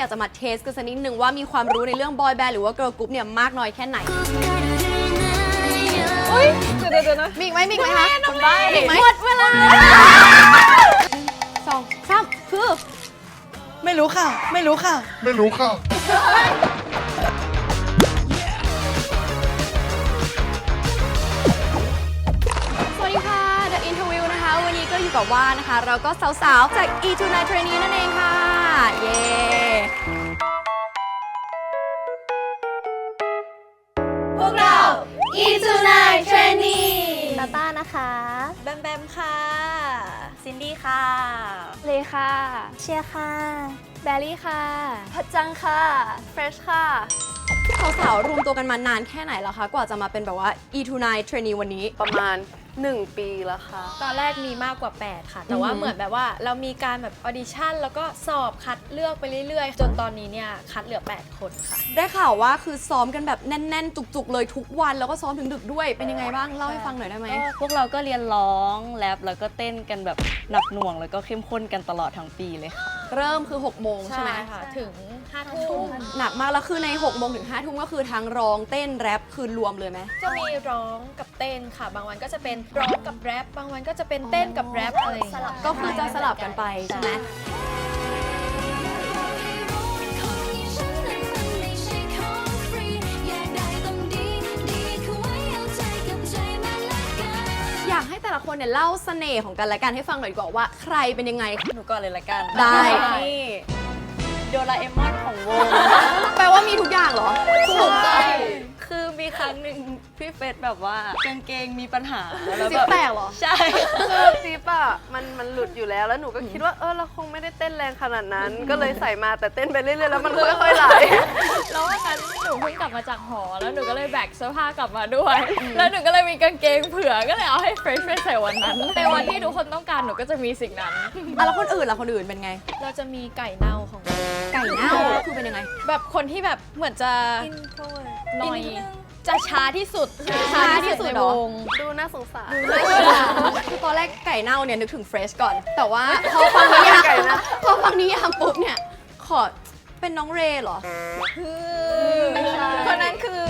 อยากจะมาเทสกันสักนิดนึงว่ามีความรู้ในเรื่องบอยแบนด์หรือว่าเกิร์ลกรุ๊ปเนี่ยมากน้อยแค่ไหนเฮ้ยเดี๋ยวเดี๋ยวนะมีอีกไหมมีอีกไหมคะมีอีกไหมหมดเวลาสองสามคือ ไม่รู้ค่ะ ไม่รู้ค่ะ ไม่รู้ค่ะ ก็อยู่กับว่านะคะ เราก็สาวๆ จาก E29 Trainee นั่นเองค่ะ เย้พวกเรา E29 Trainee ตาต้านะคะ แบมแบมค่ะ ซินดี้ค่ะ เลค่ะ เชียร์ค่ะ แบลลี่ค่ะ พัดจังค่ะ เฟรชค่ะ สาวๆรวมตัวกันมานานแค่ไหนแล้วคะ กว่าจะมาเป็นแบบว่า E29 Trainee วันนี้ ประมาณ 1 ปีแล้วค่ะ ตอนแรกมีมากกว่า 8 ค่ะ แต่ว่าอือหือ เหมือนแบบว่าเรามีการแบบออดิชั่น แล้วก็สอบคัดเลือกไปเรื่อยๆ จนตอนนี้เนี่ย คัดเหลือ 8 คนค่ะ ได้ข่าวว่าคือซ้อมกันแบบแน่น ๆ จุกๆ เลยทุกวันแล้วก็ซ้อมถึงดึกด้วยเป็นยังไงบ้างเล่าให้ฟังหน่อยได้ไหม ก็พวกเราก็เรียนร้องแรปแล้วก็เต้นกันแบบหนักหน่วงแล้วก็เข้มข้นกันตลอดทั้งปีเลยค่ะ เริ่มคือ 6 โมงใช่ไหมค่ะถึง5ทุ่มหนักมากแล้วคือใน 6 โมงถึง 5 ทุ่มก็คือทั้งร้องเต้นแรปคือรวมเลยไหม จะมีร้องกับเต้นค่ะ บางวันก็จะเป็นร้องกับแรปบางวันก็จะเป็นเต้นกับแรปอะไรอย่างเงี้ยก็คือจะสลับกันไปใช่ไหม เนี่ยเล่าเสน่ห์ของกันและกันให้ฟังหน่อยดีกว่าว่าใครเป็นยังไง หนูก่อนเลยละกันได้ นี่โดราเอมอนของวง แปลว่ามีทุกอย่างเหรอ ถูกต้อง คือมีครั้งหนึ่งพี่เฟสแบบว่ากางเกงมีปัญหาแล้วจิ๊แบบบแตกเหรอ ใช่ คือซิปอะมันมันหลุดอยู่แล้วแล้วหนูก็คิดว่าเออเราคงไม่ได้เต้นแรงขนาดนั้น ก็เลยใส่มาแต่เต้นไปเรื่อยๆแล้วมันค่อยๆไหล แล้ววันนั้นหนูเพิ่งกลับมาจากหอ แล้วหนูก็เลยแบกเสื้อผ้ากลับมาด้วย แล้วหนูก็เลยมีกางเกงเผื่อก็เลยเอาให้เฟรชไปใส่วันนั้นในวันที่ทุกคนต้องการหนูก็จะมีสิ่งนั้น อะแล้วคนอื่นล่ะคนอื่นเป็นไง เราจะมีไก่เน่าของเราไก่เน่าคือเป็นยังไง แบบคนที่แบบเหมือนจะหน่อย จะช้าที่สุดช้าที่สุดในเหรวองดูน่าสงสาร คือตอนแรกไก่เน่าเนี่ยนึกถึงเฟรชก่อน แต่ว่าพอฟังนิยามไก่นะพอฟังนิยามปุ๊บเนี่ย ขอเป็นน้องเรย์เหรอ คนนั้นคือ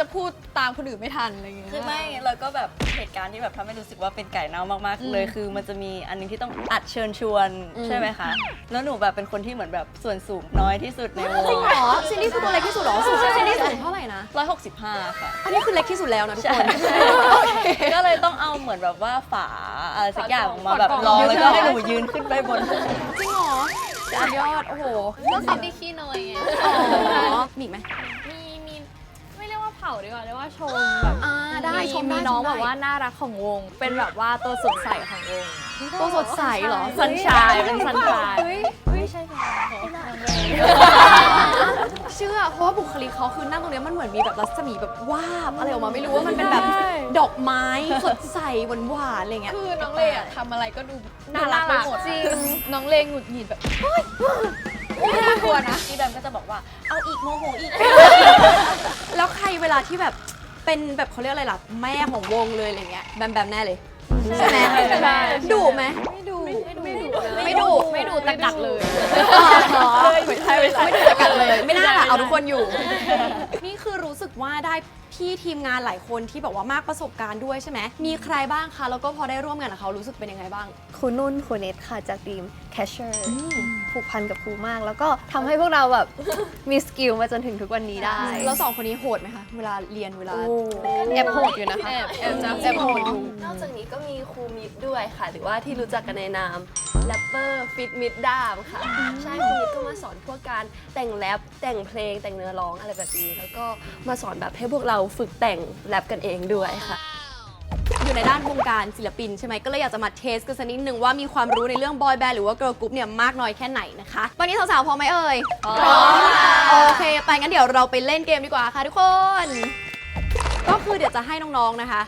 จะพูดตามคนอื่นไม่ทันอะไรเงี้ย คือไม่แล้วก็แบบเหตุการณ์ที่แบบทำให้รู้สึกว่าเป็นไก่เน่ามากๆเลย คือมันจะมีอันหนึงที่ต้องอัดเชิญชวนใช่ไหมคะแล้วหนูแบบเป็นคนที่เหมือนแบบส่วนสูงน้อยที่สุดในวจริงงเหรอซินดี้คือตัวเล็กที่สุดเหรอสูงซินดี้สูงเท่าไหร่นะ165ค่ะ อันนี้คือเล็กที่สุดแล้วนะทุกใช่คน ก็เลยต้องเอาเหมือนแบบว่าฝาอะไรสักอย่างออกมาแบบรองแล้วก็ให้หนูยืนขึ้นไปบน จริงเหรอสุดยอด โอ้โหก็ซินดี้ขี้น้อยไงอ๋อมีอีกไหมมี มีไม่เรียกว่าเผาดีกว่าเรียกว่าชมแบบอ่าได้ชมได้มีน้องชมได้ แบบว่าน่ารักของวง เป็นแบบว่าตัวสดใสของวง ตัวสดใสเหรอสันชายเป็นสันชายเชื่อเพราะว่าบุคลิกเขาคือนั่งตรงเนี้ยมันเหมือนมีแบบรัศมีแบบวาบอะไรออกมาไม่รู้ว่ามันเป็นแบบดอกไม้สดใสหวานหวานๆอะไรเงี้ย คือน้องเลอะทำอะไรก็ดูน่ารักไปหมดจริง น้องเลหงุดหงิดแบบไม่น่ากลัวนะพี่แบมก็จะบอกว่าเอาอีกโมโหอีก แล้วใครเวลาที่แบบเป็นแบบเขาเรียกอะไรล่ะ แม่ของวงเลยอะไรเงี้ยแบมแบมแน่เลย ใช่ไหมใช่ ดุไหมไม่ดูไม่ดูไม่ดุไม่ดูแต่กัดเลยอ๋อไม่ใช่ไม่ใช่ไม่ดุจะกัดเลย ไม่น่าล่ะเอาทุกคนอยู่ นี่คือรู้สึกว่าได้ พี่ทีมงานหลายคนที่แบบว่ามากประสบการณ์ด้วยใช่ไหมมีใครบ้างคะแล้วก็พอได้ร่วมงานกับเขารู้สึกเป็นยังไงบ้าง ครูนุ่นครูเนทค่ะจากทีมแคชเชอร์ผูกพันกับครูมาก แล้วก็ทำให้พวกเราแบบ มีสกิลมาจนถึงทุกวันนี้ได้แล้วสองคนนี้โหดไหมคะเวลาเรียนเวลาแอบโหดอยู่นะคะแอบแอบจะแอบโหดอยู่ นอกจากนี้ก็มีครูมิดด้วยค่ะ หรือว่าที่รู้จักกันในนาม แรปเปอร์ฟิตมิดดามค่ะ ใช่ครูมิดก็มาสอนพวกการแต่งแรปแต่งเพลงแต่งเนื้อร้องอะไรแบบนี้ แล้วก็มาสอนแบบให้พวกเราฝึกแต่งแรปกันเองด้วยค่ะ อยู่ในด้านวงการศิลปินใช่ไหมก็เลยอยากจะมาเทสกันสักนิดนึงว่ามีความรู้ในเรื่องบอยแบนด์หรือว่าเกิร์ลกรุ๊ปเนี่ยมากน้อยแค่ไหนนะคะตอนนี้สาวๆพร้อมไหมเอ่ยพร้อมโอเค ไปงั้นเดี๋ยวเราไปเล่นเกมดีกว่าค่ะทุกคน ก็คือเดี๋ยวจะให้น้องๆนะคะ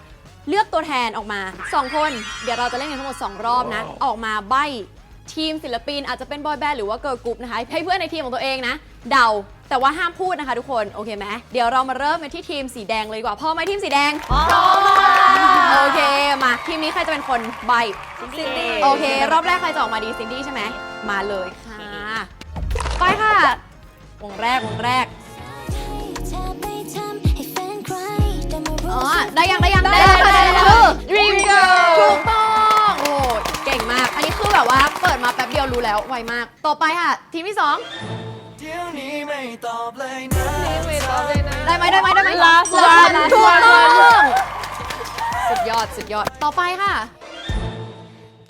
เลือกตัวแทนออกมา 2 คน เดี๋ยวเราจะเล่นกันทั้งหมด 2 รอบนะ ออกมาใบทีมศิลปินอาจจะเป็นบอยแบนด์หรือว่าเกิร์ลกรุ๊ปนะคะ ให้เพื่อนในทีมของตัวเองนะ เดาแต่ว่าห้ามพูดนะคะทุกคน โอเคไหมเดี๋ยวเรามาเริ่มกันที่ทีมสีแดงเลยดีกว่าพร้อมไหมทีมสีแดงพร้อมโอเคมาทีมนี้ใครจะเป็นคนใบซินดี้โอเค รอบแรกใครจะออกมาดีซินดี้ใช่ไหมมาเลยค่ะไปค่ะ วงแรกวงแรกอ๋อได้ยังได้ยัง รู้แล้วไวมาก ต่อไปค่ะ ทีมที่สองเดี๋ยวนี้ไม่ตอบเลยนะได้ไหมได้ไหมได้ไหม Last one ถูก Last ต้อ one งสุดยอดสุดยอดต่อไปค่ะ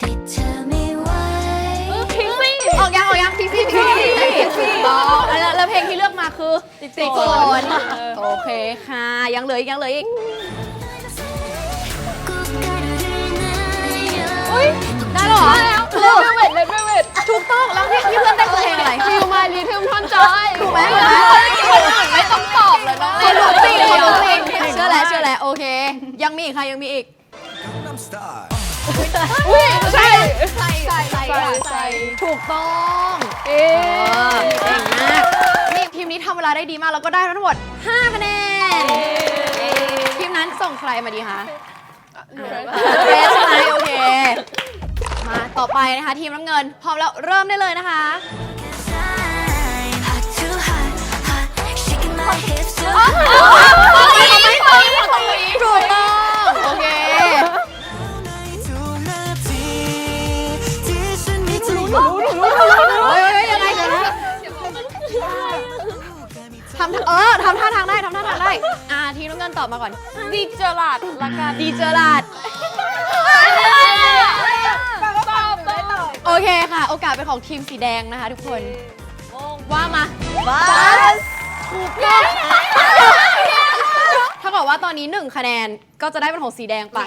พิงซี่ออกยังออกยังพิกซี่พิกซี่พิกซี่อ๋อแล้วแล้วเพลงที่เลือกมาคือติดฝนโอเคค่ะ ยังเหลืออีกยังเหลืออีกอุ้ยได้เหรอเลเวลเวทเลเวลเวท ถูกต้องแล้วที่ที่เพื่อนได้คือเพลงอะไรฟิวมารีทึมท่อนจอยถูกไหมถูกไหมคนอื่นไม่ต้องตอบเลยน้องคนรู้จริงคนรู้จริงเชื่อแล้วเชื่อแล้วโอเค ยังมีอีกค่ะยังมีอีกน้ำสไตล์อุ้ยใช่ใส่ใส่ใส่ใส่ถูกต้องเออเก่งมากนี่ทีมนี้ทำเวลาได้ดีมากแล้วก็ได้ทั้งหมด5คะแนนทีมนั้นส่งใครมาดีคะเรสใช่ไหมโอเค มาต่อไปนะคะ ทีมน้ำเงิน พร้อมแล้วเริ่มได้เลยนะคะ ถูกต้อง โอเคเธอเฮ้ยเฮ้ยยังไงทำเออทำท่าทางได้ทำท่าทางได้ อ่าทีมน้ำเงินตอบมาก่อน ดีเจอราดละกันดีเจอราด เคค่ะ โอกาสเป็นของทีมสีแดงนะคะทุกคน ว่ามาบัสถูกต้องถ้ากับว่าตอนนี้ 1 คะแนนก็จะได้เป็นของสีแดงไป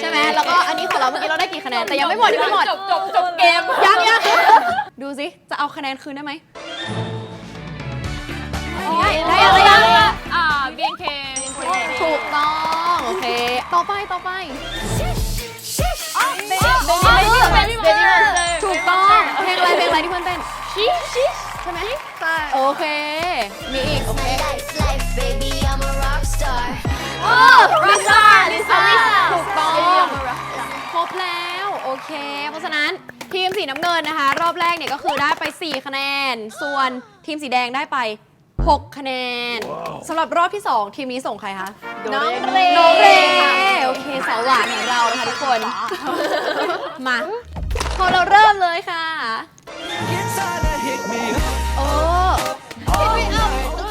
ใช่ไหมแล้วก็อันนี้ของเราเมื่อกี้เราได้กี่คะแนน แต่ยังไม่หมดยังไม่หมด จบจบจบเกม ยังยังดูสิ จะเอาคะแนนคืนได้ไหมได้ได้ยังได้ยังอ่า BNK ถูกต้อง โอเค ต่อไปต่อไป Baby Monster ถูกต้องเพลงอะไรเพลงอะไรที่เพื่อนเต้นชิชิใช่ไหมใช่โอเค มีอีก โอเค โอ้ลิซ่าลิซ่าถูกต้องครบแล้ว โอเค เพราะฉะนั้นทีมสีน้ำเงินนะคะ รอบแรกเนี่ยก็คือได้ไป 4 คะแนน ส่วนทีมสีแดงได้ไป 6 คะแนนสำหรับรอบที่ 2 ทีมนี้ส่งใครคะ น้องเรน้องเรโอเคสาวหวานของเรานะคะทุกคน มาพอเราเริ่มเลยค่ะ Get tired, hit me up โอ้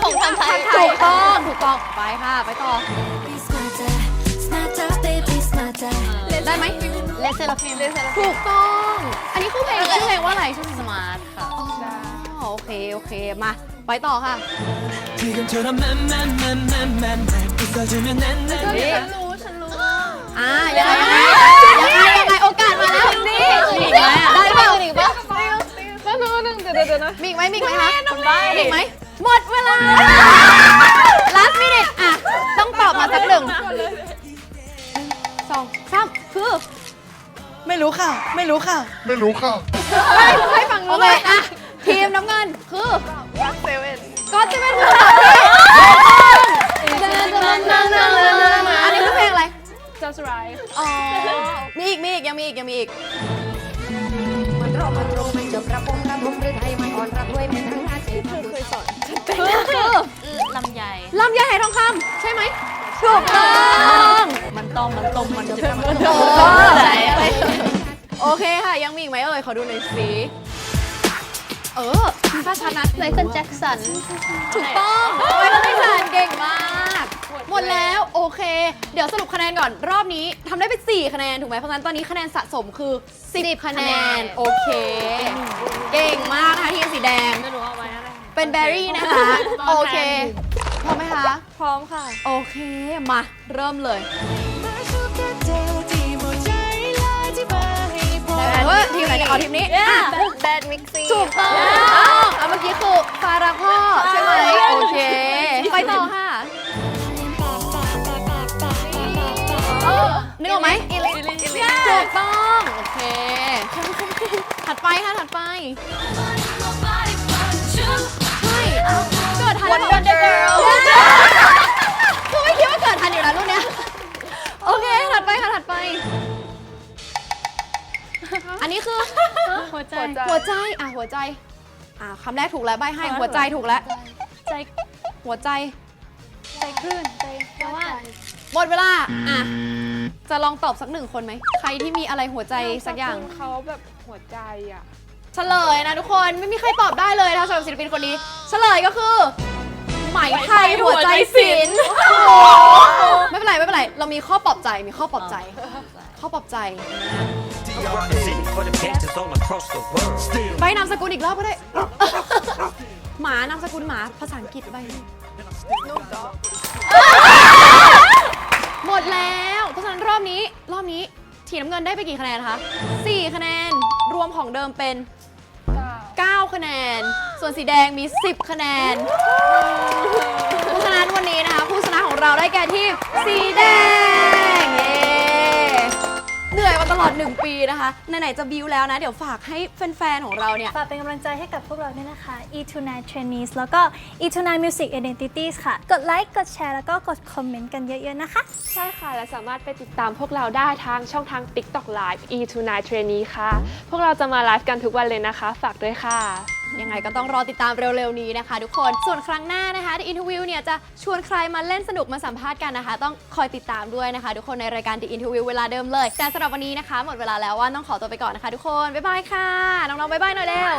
ของคนไทยถูกต้องถูกต้องไปค่ะ ไปต่อ ได้ไหมเลเซอร์ฟิล์มเลเซอร์ถูกต้อง อันนี้คือเพลงชื่อเพลงว่าอะไรชื่อเพลงสมาร์ทค่ะอ๋อโอเค โอเคมา ไปต่อค่ะ 지금처럼 만만만만만 웃어주면 난 난. อ่ายังไงยังไงยังไงยังไงโอกาสมาแล้วนี่มีอีกไหมอะได้เปล่ามีอีกปะมีอีกไหมมีอีกไหมคะมีอีกไหมหมดเวลา last minute อ่ะ ต้องตอบมาสักหนึ่งสองสามคือ ไม่รู้ค่ะ ไม่รู้ค่ะ ไม่รู้ค่ะ ให้ฟังรู้เลยอ่ะ ทีมน้ำเงินคือ ก็เซเว่นก็เซเว่นคืออันนี้คือเพลงอะไร Just Right อ๋อ มีอีก มีอีก ยังมีอีก ยังมีอีกคือคือลำไยลำไยไหทองคำใช่ไหมถูกต้องมันต้มมันต้มมันจะโอ้โอเคค่ะ ยังมีอีกไหมเอ่ย ขอดูหน่อยสิ เออมีป้าชัดนะไมเคิลแจ็คสัน ถูกต้องไมเคิลแจ็คสันเก่งมาก หมดแล้วโอเค เดี๋ยวสรุปคะแนนก่อนรอบนี้ทำได้ไป 4 คะแนนถูกไหมเพราะฉะนั้นตอนนี้คะแนนสะสมคือ 10 คะแนน โอเค เก่งมากนะคะทีมสีแดงไม่รู้เอาไว้อะไร เป็นแบรี่นะคะ โอเค พร้อมไหมคะ พร้อมค่ะ โอเค มา เริ่มเลย ดว่ทีมไหนเอาทีมนี้อะแบดมิกซี่ถูกต้องเอาเมื่อกี้คือฟารักพ่อใช่ไหมโอเค ไปต่อค่ะนึกออกไหมอิลิถูกต้องโอเค ถัดไปค่ะถัดไปใช่เกิดทันแล้วดอร์เกิร์ลคือไม่คิดว่าเกิดทันอยู่แล้วรุ่นเนี้ยโอเค ถัดไปค่ะถัดไป อันนี้คือ หัวใจ หัวใจ อะหัวใจ อะคำแรกถูกแล้วใบให้ หัวใจถูกแล้ว ใจ หัวใจ ใจคลื่น ใจแปลว่า หมดเวลา อะ จะลองตอบสักหนึ่งคนไหม ใครที่มีอะไรหัวใจสักอย่าง เขาแบบหัวใจอะ เฉลยนะทุกคน ไม่มีใครตอบได้เลยนะคะสำหรับศิลปินคนนี้ เฉลยก็คือไหมไทยหัวใจศิลป์ไม่เป็นไรไม่เป็นไร เรามีข้อปลอบใจมีข้อปลอบใจ ข้อปลอบใจ ใบนามสกุลอีกรอบก็ได้ หมานามสกุลหมาภาษาอังกฤษใบให้หมดแล้ว เพราะฉะนั้นรอบนี้รอบนี้ทีน้ำเงินได้ไปกี่คะแนนคะ 4 คะแนนรวมของเดิมเป็น 9 คะแนน ส่วนสีแดงมี 10 คะแนนเพราะฉะนั้นวันนี้นะคะ ผู้ชนะของเราได้แก่ทีมสีแดง ตลอด 1 ปีนะคะไหนๆจะบิวแล้วนะ เดี๋ยวฝากให้แฟนๆของเราเนี่ย ฝากเป็นกำลังใจให้กับพวกเราด้วยนะคะ E29 Trainees แล้วก็ E29 Music Identities ค่ะ กดไลค์ กดแชร์ แล้วก็กดคอมเมนต์กันเยอะๆนะคะ ใช่ค่ะ และสามารถไปติดตามพวกเราได้ทางช่องทาง TikTok Live E29 Trainee ค่ะ พวกเราจะมาไลฟ์กันทุกวันเลยนะคะ ฝากด้วยค่ะ ยังไงก็ต้องรอติดตามเร็วๆนี้นะคะทุกคนส่วนครั้งหน้านะคะที่อินทวิวเนี่ยจะชวนใครมาเล่นสนุกมาสัมภาษณ์กันนะคะ ต้องคอยติดตามด้วยนะคะ ทุกคนในรายการ The Interview เวลาเดิมเลย แต่สำหรับวันนี้นะคะ หมดเวลาแล้วว่าต้องขอตัวไปก่อนนะคะ ทุกคนบ๊ายบายค่ะน้องๆบ๊ายบายหน่อยเร็ว